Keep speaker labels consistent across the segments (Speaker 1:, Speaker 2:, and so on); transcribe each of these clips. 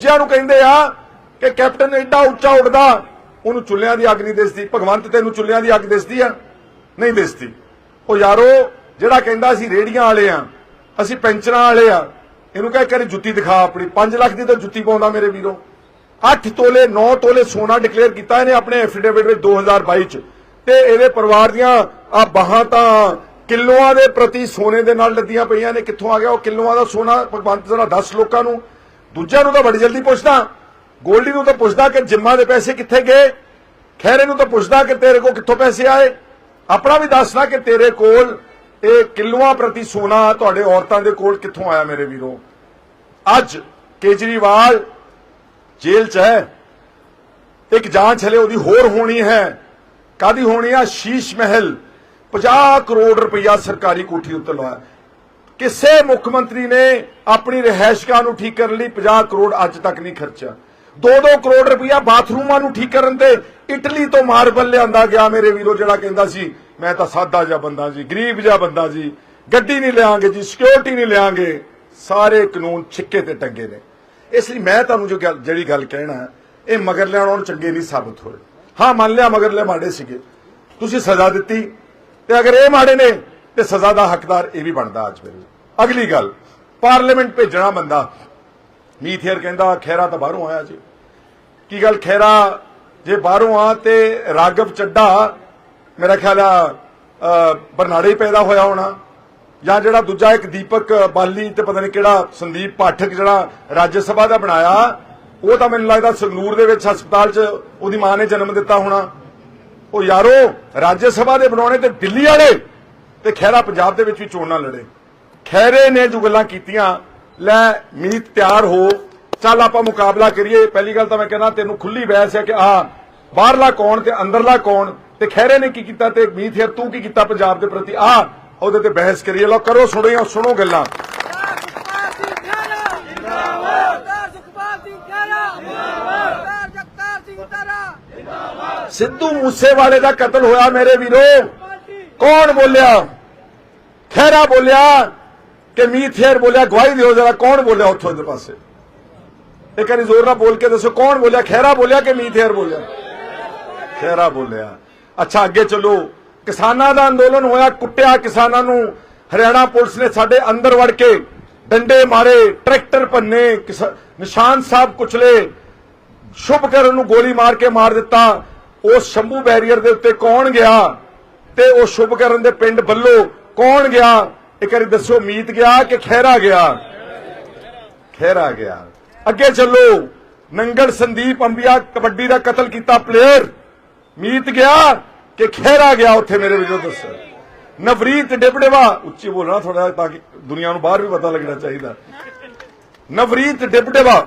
Speaker 1: ਦੂਜਿਆਂ ਨੂੰ ਕਹਿੰਦੇ ਆ ਕਿ ਕੈਪਟਨ ਐਡਾ ਉੱਚਾ ਉੱਡਦਾ, ਉਹਨੂੰ ਚੁੱਲ੍ਹਿਆਂ ਦੀ ਅੱਗ ਨਹੀਂ ਦਿਸਦੀ, ਭਗਵੰਤ ਤੈਨੂੰ ਚੁੱਲ੍ਹਿਆਂ ਦੀ ਅੱਗ ਦਿਸਦੀ ਆ, ਨਹੀਂ ਦਿਸਦੀ। ਉਹ ਯਾਰੋ, ਜਿਹੜਾ ਕਹਿੰਦਾ ਅਸੀਂ ਰੇੜੀਆਂ ਵਾਲੇ ਆ, ਅਸੀਂ ਪੈਂਚਰਾਂ ਵਾਲੇ ਆ, ਇਹਨੂੰ ਕਹਿ ਕਰੀ ਜੁੱਤੀ ਦਿਖਾ ਆਪਣੀ 5 ਲੱਖ ਦੀ ਤਾਂ ਜੁੱਤੀ ਪਾਉਂਦਾ ਮੇਰੇ ਵੀਰੋ। 8 ਤੋਲੇ 9 ਤੋਲੇ ਸੋਨਾ ਡਿਕਲੇਅਰ ਕੀਤਾ ਇਹਨੇ ਆਪਣੇ ਐਫੀਡੇਵਿਟ ਵਿੱਚ 2022 ਚ। ਤੇ ਇਹਦੇ ਪਰਿਵਾਰ ਦੀਆਂ ਆ ਬਾਹਾਂ ਤਾਂ ਕਿਲੋਆਂ ਦੇ ਪ੍ਰਤੀ ਸੋਨੇ ਦੇ ਨਾਲ ਲੱਦੀਆਂ ਪਈਆਂ ਨੇ, ਕਿੱਥੋਂ ਆ ਗਿਆ ਉਹ ਕਿਲੋਆਂ ਦਾ ਸੋਨਾ, ਭਗਵੰਤ ਜ਼ਰਾ 10 ਲੋਕਾਂ ਨੂੰ। ਦੂਜਿਆਂ ਨੂੰ ਤਾਂ ਬੜੀ ਜਲਦੀ ਪੁੱਛਦਾ, ਗੋਲਡੀ ਨੂੰ ਤਾਂ ਪੁੱਛਦਾ ਕਿ ਜਿੰਮਾਂ ਦੇ ਪੈਸੇ ਕਿੱਥੇ ਗਏ ਖੈਰੇ ਨੂੰ ਤਾਂ ਪੁੱਛਦਾ ਕਿ ਤੇਰੇ ਕੋਲ ਕਿੱਥੋਂ ਪੈਸੇ ਆਏ। ਆਪਣਾ ਵੀ ਦੱਸਣਾ ਕਿ ਤੇਰੇ ਕੋਲ ਇਹ ਕਿਲੋਆਂ ਪ੍ਰਤੀ ਸੋਨਾ ਤੁਹਾਡੇ ਔਰਤਾਂ ਦੇ ਕੋਲ ਕਿੱਥੋਂ ਆਇਆ ਮੇਰੇ ਵੀਰੋ। ਅੱਜ ਕੇਜਰੀਵਾਲ ਜੇਲ੍ਹ 'ਚ ਹੈ। ਇੱਕ ਜਾਂਚ ਹਲੇ ਉਹਦੀ ਹੋਰ ਹੋਣੀ ਹੈ। ਕਾਦੀ ਹੋਣੀ ਆ? ਸ਼ੀਸ਼ ਮਹਿਲ। 50 ਕਰੋੜ ਰੁਪਇਆ ਸਰਕਾਰੀ ਕੋਠੀ ਉੱਤੇ ਲਵਾਇਆ ਕਿਸੇ ਮੁੱਖ ਮੰਤਰੀ ਨੇ ਆਪਣੀ ਰਹਿائشਾਂ ਨੂੰ ਠੀਕ ਕਰਨ ਲਈ 50 ਕਰੋੜ ਅੱਜ ਤੱਕ ਨਹੀਂ ਖਰਚਿਆ। 2-2 ਕਰੋੜ ਰੁਪਇਆ ਬਾਥਰੂਮਾਂ ਨੂੰ ਠੀਕ ਕਰਨ ਤੇ ਇਟਲੀ ਤੋਂ ਮਾਰਬਲ ਲਿਆਂਦਾ ਗਿਆ ਮੇਰੇ ਵੀਰੋ, ਜਿਹੜਾ ਕਹਿੰਦਾ ਸੀ, ਮੈਂ ਤਾਂ ਸਾਦਾ ਜਿਹਾ ਬੰਦਾ ਜੀ, ਗਰੀਬ ਜਿਹਾ ਬੰਦਾ ਜੀ, ਗੱਡੀ ਨਹੀਂ ਲਿਆਂਗੇ ਜੀ ਸਿਕਿਉਰਿਟੀ ਨਹੀਂ ਲਿਆਂਗੇ। ਸਾਰੇ ਕਾਨੂੰਨ ਛਿੱਕੇ ਤੇ ਟੰਗੇ ਨੇ। ਇਸ ਲਈ ਮੈਂ ਤੁਹਾਨੂੰ ਜੋ ਜਿਹੜੀ ਗੱਲ ਕਹਿਣਾ, ਇਹ ਮਗਰ ਲੈਣ ਉਹਨਾਂ ਚੰਗੇ ਨਹੀਂ ਸਾਬਤ ਹੋਏ। ਹਾਂ, ਮੰਨ ਲਿਆ ਮਗਰ ਲੈ ਮਾੜੇ ਸੀਗੇ। ਤੁਸੀਂ ਸਜ਼ਾ ਦਿੱਤੀ ਤੇ ਅਗਰ ਇਹ ਮਾੜੇ ਨੇ, ਤੇ ਸਜ਼ਾ ਦਾ ਹੱਕਦਾਰ ਇਹ ਵੀ ਬਣਦਾ ਅੱਜ ਮੇਰੇ ਅਗਲੀ ਗੱਲ ਪਾਰਲੀਮੈਂਟ ਭੇਜਣਾ ਬੰਦਾ। ਮੀਥੇਰ ਕਹਿੰਦਾ ਖੈਰਾ ਤਾਂ ਬਾਹਰੋਂ ਆਇਆ ਜੀ। ਕੀ ਗੱਲ ਖੈਰਾ ਜੇ ਬਾਹਰੋਂ ਆ ਤੇ ਰਾਗਵ ਚੱਡਾ ਮੇਰਾ ਖਿਆਲ ਆ ਅ, ਬਰਨਾੜੇ ਪੈਦਾ ਹੋਇਆ ਹੋਣਾ। ਜਾਂ ਜਿਹੜਾ ਦੂਜਾ ਇੱਕ ਦੀਪਕ ਬਾਲੀ ਤੇ ਪਤਾ ਨਹੀਂ ਕਿਹੜਾ ਸੰਦੀਪ ਪਾਠਕ ਜਿਹੜਾ ਰਾਜ ਸਭਾ ਦਾ ਬਣਾਇਆ ਉਹ ਤਾਂ ਮੈਨੂੰ ਲੱਗਦਾ ਸੰਗਰੂਰ ਦੇ ਵਿੱਚ ਹਸਪਤਾਲ 'ਚ ਉਹਦੀ ਮਾਂ ਨੇ ਜਨਮ ਦਿੱਤਾ ਹੋਣਾ। ਉਹ ਯਾਰੋ ਰਾਜ ਸਭਾ ਦੇ ਬਣਾਉਣੇ ਤੇ ਦਿੱਲੀ ਵਾਲੇ ਤੇ ਖੈਰਾ ਪੰਜਾਬ ਦੇ ਵਿੱਚ ਵੀ ਚੋਣ ਨਾ ਲੜੇ। ਖੈਰੇ ਨੇ ਜੋ ਗੱਲਾਂ ਕੀਤੀਆਂ। ਲੈ, ਮੀਤ ਤਿਆਰ ਹੋ। ਚੱਲ ਆਪਾਂ ਮੁਕਾਬਲਾ ਕਰੀਏ। ਪਹਿਲੀ ਗੱਲ ਤਾਂ ਮੈਂ ਕਹਿੰਦਾ, ਤੈਨੂੰ ਖੁੱਲੀ ਬਹਿਸ ਹੈ ਕਿ ਆ ਬਾਹਰਲਾ ਕੌਣ ਤੇ ਅੰਦਰਲਾ ਕੌਣ ਤੇ ਖੈਰੇ ਨੇ ਕੀ ਕੀਤਾ ਤੇ ਮੀਤ ਯਾਰ ਤੂੰ ਕੀ ਕੀਤਾ ਪੰਜਾਬ ਦੇ ਪ੍ਰਤੀ? ਆ, ਉਹਦੇ ਤੇ ਬਹਿਸ ਕਰੀਏ। ਲਓ, ਕਰੋ ਸੁਣੋ ਸੁਣੋ ਗੱਲਾਂ। ਸਿੱਧੂ ਮੂਸੇਵਾਲੇ ਦਾ ਕਤਲ ਹੋਇਆ ਮੇਰੇ ਵੀਰੋ। ਕੌਣ ਬੋਲਿਆ? ਖੈਰਾ ਬੋਲਿਆ। ਕਿ ਮੀਥੇਰ ਬੋਲਿਆ, ਗਵਾਹੀ ਦਿਓ ਜਰਾ, ਕੌਣ ਬੋਲਿਆ ਉੱਥੋਂ ਦੇ ਪਾਸੇ? ਇੱਕ ਵਾਰੀ ਜ਼ੋਰ ਨਾਲ ਬੋਲ ਕੇ ਦੱਸੋ, ਕੌਣ ਬੋਲਿਆ? ਖੈਰਾ ਬੋਲਿਆ ਕਿ ਮੀਥੇਰ ਬੋਲਿਆ? ਖੈਰਾ ਬੋਲਿਆ। ਅੱਛਾ, ਅੱਗੇ ਚੱਲੋ। ਕਿਸਾਨਾਂ ਦਾ ਅੰਦੋਲਨ ਹੋਇਆ, ਕੁੱਟਿਆ ਕਿਸਾਨਾਂ ਨੂੰ। ਹਰਿਆਣਾ ਪੁਲਿਸ ਨੇ ਸਾਡੇ ਅੰਦਰ ਵੜ ਕੇ ਡੰਡੇ ਮਾਰੇ, ਟਰੈਕਟਰ ਭੰਨੇ ਨਿਸ਼ਾਨ ਸਾਹਿਬ ਕੁਚਲੇ ਸ਼ੁਭਕਰਨ ਨੂੰ ਗੋਲੀ ਮਾਰ ਕੇ ਮਾਰ ਦਿੱਤਾ। ਉਸ ਸ਼ੰਭੂ ਬੈਰੀਅਰ ਦੇ ਉੱਤੇ ਕੌਣ ਗਿਆ? ਤੇ ਉਹ ਸ਼ੁਭਕਰਨ ਦੇ ਪਿੰਡ ਬੱਲੋ ਕੌਣ ਗਿਆ? ਇੱਕ ਵਾਰੀ ਦੱਸੋ, ਮੀਤ ਗਿਆ ਕਿ ਖਹਿਰਾ ਗਿਆ? ਖਹਿਰਾ ਗਿਆ। ਅੱਗੇ ਚੱਲੋ। ਨੰਗਲ ਸੰਦੀਪ ਅੰਬੀਆ ਕਬੱਡੀ ਦਾ ਕਤਲ ਕੀਤਾ ਪਲੇਅਰ ਮੀਤ ਗਿਆ ਕਿ ਖਹਿਰਾ ਗਿਆ ਉੱਥੇ ਮੇਰੇ ਵੀਰੋ ਦੱਸੋ। ਨਵਰੀਤ ਡਿਬੜੇਵਾ, ਉੱਚੀ ਬੋਲਣਾ ਥੋੜਾ ਤਾਂ ਕਿ ਦੁਨੀਆ ਨੂੰ ਬਾਹਰ ਵੀ ਪਤਾ ਲੱਗਣਾ ਚਾਹੀਦਾ। ਨਵਰੀਤ ਡਿਬੜੇਵਾ,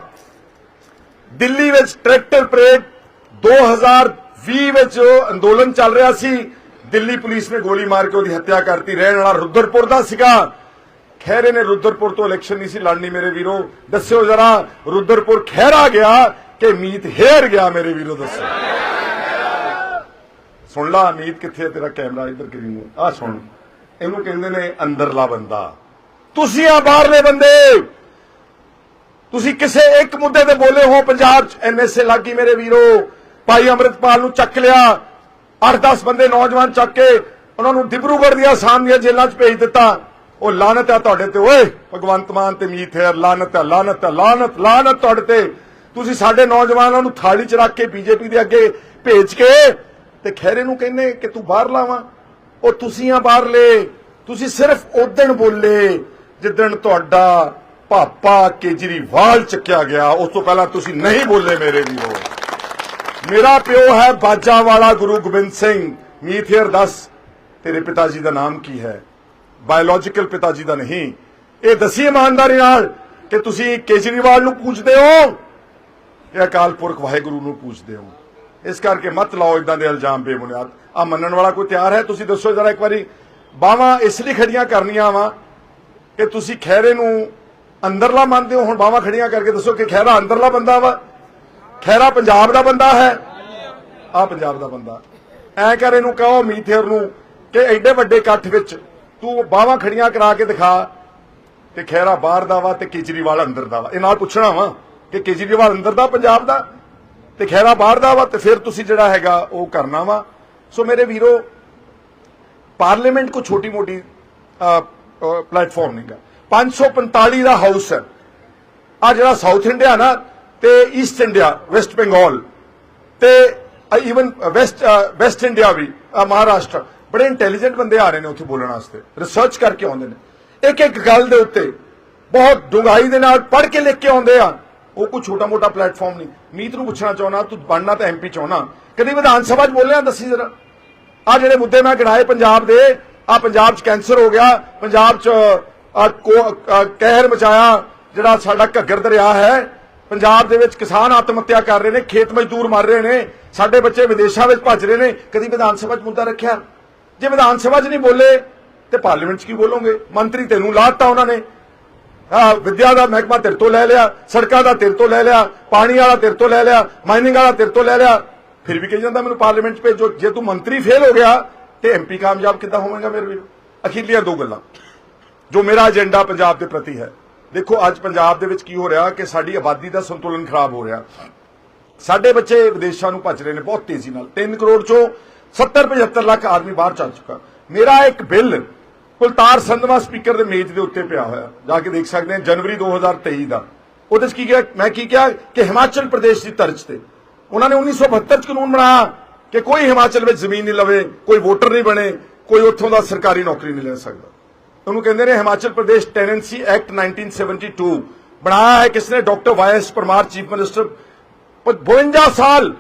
Speaker 1: ਦਿੱਲੀ ਵਿੱਚ ਟਰੈਕਟਰ ਪਰੇਡ 2020 ਵਿੱਚ ਅੰਦੋਲਨ ਚੱਲ ਰਿਹਾ ਸੀ। ਦਿੱਲੀ ਪੁਲਿਸ ਨੇ ਗੋਲੀ ਮਾਰ ਕੇ ਉਹਦੀ ਹੱਤਿਆ ਕਰਤੀ। ਰਹਿਣ ਵਾਲਾ ਰੁਦਰਪੁਰ ਦਾ ਸੀਗਾ। ਖੈਰੇ ਨੇ ਰੁਦਰਪੁਰ ਤੋਂ ਇਲੈਕਸ਼ਨ ਨਹੀਂ ਸੀ ਲੜਨੀ ਮੇਰੇ ਵੀਰੋ। ਦੱਸਿਓ ਜਰਾ, ਰੁਦਰਪੁਰ ਖੈਰਾ ਗਿਆ ਕਿ ਮੀਤ ਹੇਰ ਗਿਆ ਮੇਰੇ ਵੀਰੋ, ਦੱਸੋ। ਸੁਣ ਲਾ ਮੀਤ ਕਿੱਥੇ ਤੇਰਾ ਕੈਮਰਾ ਇੱਧਰ ਕਰੀ ਆ ਸੁਣ। ਇਹਨੂੰ ਕਹਿੰਦੇ ਨੇ ਅੰਦਰਲਾ ਬੰਦਾ। ਤੁਸੀਂ ਆ ਬਾਹਰਲੇ ਬੰਦੇ। ਤੁਸੀਂ ਕਿਸੇ ਇੱਕ ਮੁੱਦੇ ਤੇ ਬੋਲੇ ਹੋ। ਪੰਜਾਬ ਚ ਐਨਐਸਏ ਲੱਗੀ ਮੇਰੇ ਵੀਰੋ। ਭਾਈ ਅੰਮ੍ਰਿਤਪਾਲ ਨੂੰ ਚੱਕ ਲਿਆ। 8-10 ਬੰਦੇ ਨੌਜਵਾਨ ਚੱਕ ਕੇ ਉਹਨਾਂ ਨੂੰ ਡਿਬਰੂਗੜ੍ਹ ਦੀਆਂ ਆਸਾਮ ਦੀਆਂ ਜੇਲ੍ਹਾਂ 'ਚ ਭੇਜ ਦਿੱਤਾ। ਉਹ ਲਾਨਤ ਹੈ ਤੁਹਾਡੇ ਤੇ, ਓਏ! ਭਗਵੰਤ ਮਾਨ ਤੇ ਮੀਤ ਹੈ ਲਾਨਤ ਹੈ ਲਾਨਤ ਹੈ ਲਾਨਤ ਲਾਨਤ ਤੁਹਾਡੇ ਤੇ। ਤੁਸੀਂ ਸਾਡੇ ਨੌਜਵਾਨਾਂ ਨੂੰ ਥਾਲੀ 'ਚ ਰੱਖ ਕੇ ਬੀਜੇਪੀ ਦੇ ਅੱਗੇ ਭੇਜ ਕੇ ਤੇ ਖੈਰੇ ਨੂੰ ਕਹਿੰਦੇ ਕਿ ਤੂੰ ਬਾਹਰ ਲਾਵਾਂ। ਉਹ ਤੁਸੀਂ ਆ ਬਾਹਰਲੇ ਤੁਸੀਂ ਸਿਰਫ ਉਦਣ ਬੋਲੇ ਜਿੱਦਣ ਤੁਹਾਡਾ ਪਾਪਾ ਕੇਜਰੀਵਾਲ ਚੱਕਿਆ ਗਿਆ। ਉਸ ਤੋਂ ਪਹਿਲਾਂ ਤੁਸੀਂ ਨਹੀਂ ਬੋਲੇ ਮੇਰੇ ਵੀਰੋ। ਮੇਰਾ ਪਿਓ ਹੈ ਬਾਜਾ ਵਾਲਾ ਗੁਰੂ ਗੋਬਿੰਦ ਸਿੰਘ। ਮੀਥੇਰ ਦੱਸ, ਤੇਰੇ ਪਿਤਾ ਜੀ ਦਾ ਨਾਮ ਕੀ ਹੈ? ਬਾਇਓਲੋਜੀਕਲ ਪਿਤਾ ਜੀ ਦਾ ਨਹੀਂ। ਇਹ ਦੱਸੀ ਇਮਾਨਦਾਰੀ ਨਾਲ ਕਿ ਤੁਸੀਂ ਕੇਜਰੀਵਾਲ ਨੂੰ ਪੁੱਛਦੇ ਹੋ ਜਾਂ ਅਕਾਲ ਪੁਰਖ ਵਾਹਿਗੁਰੂ ਨੂੰ ਪੁੱਛਦੇ ਹੋ। ਇਸ ਕਰਕੇ ਮਤ ਲਾਓ ਇਦਾਂ ਦੇ ਇਲਜ਼ਾਮ ਬੇਬੁਨਿਆਦ। ਆ ਮੰਨਣ ਵਾਲਾ ਕੋਈ ਤਿਆਰ ਹੈ? ਤੁਸੀਂ ਦੱਸੋ ਜਰਾ ਇੱਕ ਵਾਰੀ। ਬਾਹਾਂ ਇਸ ਲਈ ਖੜੀਆਂ ਕਰਨੀਆਂ ਵਾ ਕਿ ਤੁਸੀਂ ਖੈਰੇ ਨੂੰ ਅੰਦਰਲਾ ਮੰਨਦੇ ਹੋ। ਹੁਣ ਬਾਹਾਂ ਖੜੀਆਂ ਕਰਕੇ ਦੱਸੋ ਕਿ ਖੈਰਾ ਅੰਦਰਲਾ ਬੰਦਾ ਵਾ। ਖੈਰਾ ਪੰਜਾਬ ਦਾ ਬੰਦਾ ਹੈ। ਆ ਪੰਜਾਬ ਦਾ ਬੰਦਾ। ਐ ਕਰ ਇਹਨੂੰ ਕਹੋ ਮੀਥੇਰ ਨੂੰ ਕਿ ਐਡੇ ਵੱਡੇ ਇਕੱਠ ਵਿੱਚ ਤੂੰ ਬਾਹਾਂ ਖੜੀਆਂ ਕਰਾ ਕੇ ਦਿਖਾ ਤੇ ਖੈਰਾ ਬਾਹਰ ਦਾ ਵਾ ਤੇ ਕੇਜਰੀਵਾਲ ਅੰਦਰ ਦਾ ਵਾ। ਇਹ ਨਾਲ ਪੁੱਛਣਾ ਵਾ ਕਿ ਕੇਜਰੀਵਾਲ ਅੰਦਰ ਦਾ, ਪੰਜਾਬ ਦਾ? ਤੇ ਖੈਰਾ ਬਾਹਰ ਦਾ ਵਾ ਤੇ ਫਿਰ ਤੁਸੀਂ ਜਿਹੜਾ ਹੈਗਾ ਉਹ ਕਰਨਾ ਵਾ। ਸੋ ਮੇਰੇ ਵੀਰੋ, ਪਾਰਲੀਮੈਂਟ ਕੋ ਛੋਟੀ ਮੋਟੀ ਪਲੇਟਫਾਰਮ ਨਹੀਂਗਾ 545 ਦਾ ਹਾਊਸ ਹੈ। ਆ ਜਿਹੜਾ ਸਾਊਥ ਇੰਡੀਆ ਨਾ ਤੇ ਈਸਟ ਇੰਡੀਆ ਵੈਸਟ ਬੰਗਾਲ ਤੇ ਈਵਨ ਵੈਸਟ ਵੈਸਟ ਇੰਡੀਆ ਵੀ uh, ਮਹਾਰਾਸ਼ਟਰ ਬੜੇ ਇੰਟੈਲੀਜੈਂਟ ਬੰਦੇ ਆ ਰਹੇ ਨੇ ਉੱਥੇ ਬੋਲਣ ਵਾਸਤੇ ਰਿਸਰਚ ਕਰਕੇ ਆਉਂਦੇ ਨੇ। ਇੱਕ ਇੱਕ ਗੱਲ ਦੇ ਉੱਤੇ ਬਹੁਤ ਡੂੰਘਾਈ ਦੇ ਨਾਲ ਪੜ੍ਹ ਕੇ ਲਿਖ ਕੇ ਆਉਂਦੇ ਆ। ਉਹ ਕੋਈ ਛੋਟਾ ਮੋਟਾ ਪਲੇਟਫਾਰਮ ਨਹੀਂ। ਮੀਤ ਨੂੰ ਪੁੱਛਣਾ ਚਾਹੁੰਦਾ, ਤੂੰ ਬਣਨਾ ਤਾਂ ਐਮਪੀ ਚਾਹੁੰਦਾ ਕਦੀ ਵਿਧਾਨ ਸਭਾ 'ਚ ਬੋਲਿਆ, ਦੱਸੀ ਜਰਾ। ਆ ਜਿਹੜੇ ਮੁੱਦੇ ਮੈਂ ਗਿਣਾਏ ਪੰਜਾਬ ਦੇ ਆ ਪੰਜਾਬ 'ਚ ਕੈਂਸਰ ਹੋ ਗਿਆ, ਪੰਜਾਬ 'ਚ ਕਹਿਰ ਮਚਾਇਆ, ਜਿਹੜਾ ਸਾਡਾ ਘੱਗਰ ਦਰਿਆ ਹੈ ਪੰਜਾਬ ਦੇ ਵਿੱਚ ਕਿਸਾਨ ਆਤਮ ਹੱਤਿਆ ਕਰ ਰਹੇ ਨੇ, ਖੇਤ ਮਜ਼ਦੂਰ ਮਰ ਰਹੇ ਨੇ, ਸਾਡੇ ਬੱਚੇ ਵਿਦੇਸ਼ਾਂ ਵਿੱਚ ਭੱਜ ਰਹੇ ਨੇ, ਕਦੀ ਵਿਧਾਨ ਸਭਾ 'ਚ ਮੁੱਦਾ ਰੱਖਿਆ। ਜੇ ਵਿਧਾਨ ਸਭਾ 'ਚ ਨਹੀਂ ਬੋਲੇ, ਤੇ ਪਾਰਲੀਮੈਂਟ 'ਚ ਕੀ ਬੋਲੋਗੇ? ਮੰਤਰੀ ਤੈਨੂੰ ਲਾਤਾ ਉਹਨਾਂ ਨੇ। ਆ ਵਿਦਿਆ ਦਾ ਮਹਿਕਮਾ ਤੇਰੇ ਤੋਂ ਲੈ ਲਿਆ, ਸੜਕਾਂ ਦਾ ਤੇਰੇ ਤੋਂ ਲੈ ਲਿਆ, ਪਾਣੀ ਵਾਲਾ ਤੇਰੇ ਤੋਂ ਲੈ ਲਿਆ ਮਾਈਨਿੰਗ ਵਾਲਾ ਤੇਰੇ ਤੋਂ ਲੈ ਲਿਆ। ਫਿਰ ਵੀ ਕਹੀ ਜਾਂਦਾ ਮੈਨੂੰ ਪਾਰਲੀਮੈਂਟ 'ਚ ਭੇਜੋ। ਜੇ ਤੂੰ ਮੰਤਰੀ ਫੇਲ ਹੋ ਗਿਆ, ਤੇ ਐਮਪੀ ਕਾਮਯਾਬ ਕਿੱਦਾਂ ਹੋਵੇਗਾ ਮੇਰੇ ਵੀਰ? ਅਖੀਰਲੀਆਂ ਦੋ ਗੱਲਾਂ। ਜੋ ਮੇਰਾ ਏਜੰਡਾ ਪੰਜਾਬ ਦੇ ਪ੍ਰਤੀ ਹੈ ਦੇਖੋ, ਅੱਜ ਪੰਜਾਬ ਦੇ ਵਿੱਚ ਕੀ ਹੋ ਰਿਹਾ ਕਿ ਸਾਡੀ ਆਬਾਦੀ ਦਾ ਸੰਤੁਲਨ ਖਰਾਬ ਹੋ ਰਿਹਾ। ਸਾਡੇ ਬੱਚੇ ਵਿਦੇਸ਼ਾਂ ਨੂੰ ਭੱਜ ਰਹੇ ਨੇ ਬਹੁਤ ਤੇਜ਼ੀ ਨਾਲ। 3 ਕਰੋੜ ਚੋਂ 70 75 ਲੱਖ ਆਦਮੀ ਬਾਹਰ ਚੱਲ ਚੁੱਕਾ। ਮੇਰਾ ਇੱਕ ਬਿੱਲ ਕੁਲਤਾਰ ਸੰਧਵਾ ਸਪੀਕਰ ਦੇ ਮੇਜ਼ ਦੇ ਉੱਤੇ ਪਿਆ ਹੋਇਆ। ਜਾ ਕੇ ਦੇਖ ਸਕਦੇ ਨੇ, ਜਨਵਰੀ 2023 ਦਾ। ਉਹਦੇ ਚ ਕੀ ਕਿਹਾ, ਮੈਂ ਕੀ ਕਿਹਾ ਕਿ ਹਿਮਾਚਲ ਪ੍ਰਦੇਸ਼ ਦੀ ਤਰਜ਼ ਤੇ। ਉਹਨਾਂ ਨੇ 1972 ਚ ਕਾਨੂੰਨ ਬਣਾਇਆ ਕਿ ਕੋਈ ਹਿਮਾਚਲ ਵਿੱਚ ਜ਼ਮੀਨ ਨਹੀਂ ਲਵੇ, ਕੋਈ ਵੋਟਰ ਨਹੀਂ ਬਣੇ, ਕੋਈ ਉੱਥੋਂ ਦਾ ਸਰਕਾਰੀ ਨੌਕਰੀ ਨਹੀਂ ਲੈ ਸਕਦਾ। ਉਹਨੂੰ ਕਹਿੰਦੇ ਨੇ ਹਿਮਾਚਲ ਪ੍ਰਦੇਸ਼ ਟੈਨੈਂਸੀ ਐਕਟ 1972 ਬਣਾਇਆ ਹੈ ਕਿਸਨੇ doctor Y S Parmar, chief minister. 52 ਸਾਲ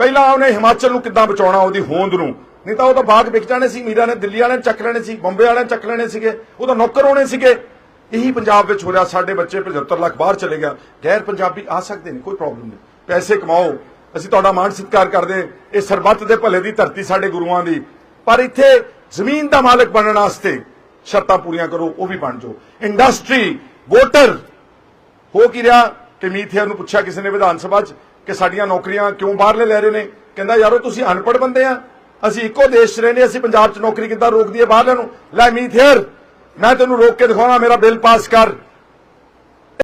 Speaker 1: ਪਹਿਲਾਂ ਉਹਨੇ ਹਿਮਾਚਲ ਨੂੰ ਕਿੱਦਾਂ ਬਚਾਉਣਾ, ਉਹਦੀ ਹੋਂਦ ਨੂੰ। ਨਹੀਂ ਤਾਂ ਉਹ ਤਾਂ ਬਾਗ ਵਿਕ ਜਾਣੇ ਸੀ, ਮੀਰਾ ਨੇ ਦਿੱਲੀ ਵਾਲਿਆਂ ਨੇ ਚੱਕ ਲੈਣੇ ਸੀ, ਬੰਬੇ ਵਾਲਿਆਂ ਨੇ ਚੱਕ ਲੈਣੇ ਸੀਗੇ ਉਹ ਤਾਂ ਨੌਕਰ ਹੋਣੇ ਸੀਗੇ। ਇਹੀ ਪੰਜਾਬ ਵਿੱਚ ਹੋ ਰਿਹਾ, ਸਾਡੇ ਬੱਚੇ 75 ਲੱਖ ਬਾਹਰ ਚਲੇ ਗਿਆ। ਗੈਰ ਪੰਜਾਬੀ ਆ ਸਕਦੇ ਨੇ, ਕੋਈ ਪ੍ਰੋਬਲਮ ਨਹੀਂ। ਪੈਸੇ ਕਮਾਓ, ਅਸੀਂ ਤੁਹਾਡਾ ਮਾਣ ਸਤਿਕਾਰ ਕਰਦੇ ਇਹ ਸਰਬੱਤ ਦੇ ਭਲੇ ਦੀ ਧਰਤੀ ਸਾਡੇ ਗੁਰੂਆਂ ਦੀ। ਪਰ ਇੱਥੇ ਜ਼ਮੀਨ ਦਾ ਮਾਲਕ ਬਣਨ ਵਾਸਤੇ ਸ਼ਰਤਾਂ ਪੂਰੀਆਂ ਕਰੋ, ਉਹ ਵੀ ਬਣ ਜਾਓ। ਇੰਡਸਟਰੀ ਵੋਟਰ ਹੋ ਕੀ ਰਿਹਾ ਕਿ ਮੀਥੇਰ ਨੂੰ ਪੁੱਛਿਆ ਕਿਸੇ ਨੇ ਵਿਧਾਨ ਸਭਾ 'ਚ ਕਿ ਸਾਡੀਆਂ ਨੌਕਰੀਆਂ ਕਿਉਂ ਬਾਹਰਲੇ ਲੈ ਰਹੇ ਨੇ? ਕਹਿੰਦਾ, ਯਾਰੋ, ਤੁਸੀਂ ਅਨਪੜ੍ਹ ਬੰਦੇ ਆ। ਅਸੀਂ ਇੱਕੋ ਦੇਸ਼ 'ਚ ਰਹਿੰਦੇ ਅਸੀਂ ਪੰਜਾਬ 'ਚ ਨੌਕਰੀ ਕਿੱਦਾਂ ਰੋਕ ਦਈਏ ਬਾਹਰਲਿਆਂ ਨੂੰ। ਲੈ ਮੀਥੇਰ ਮੈਂ ਤੈਨੂੰ ਰੋਕ ਕੇ ਦਿਖਾਉਣਾ, ਮੇਰਾ ਬਿੱਲ ਪਾਸ ਕਰ।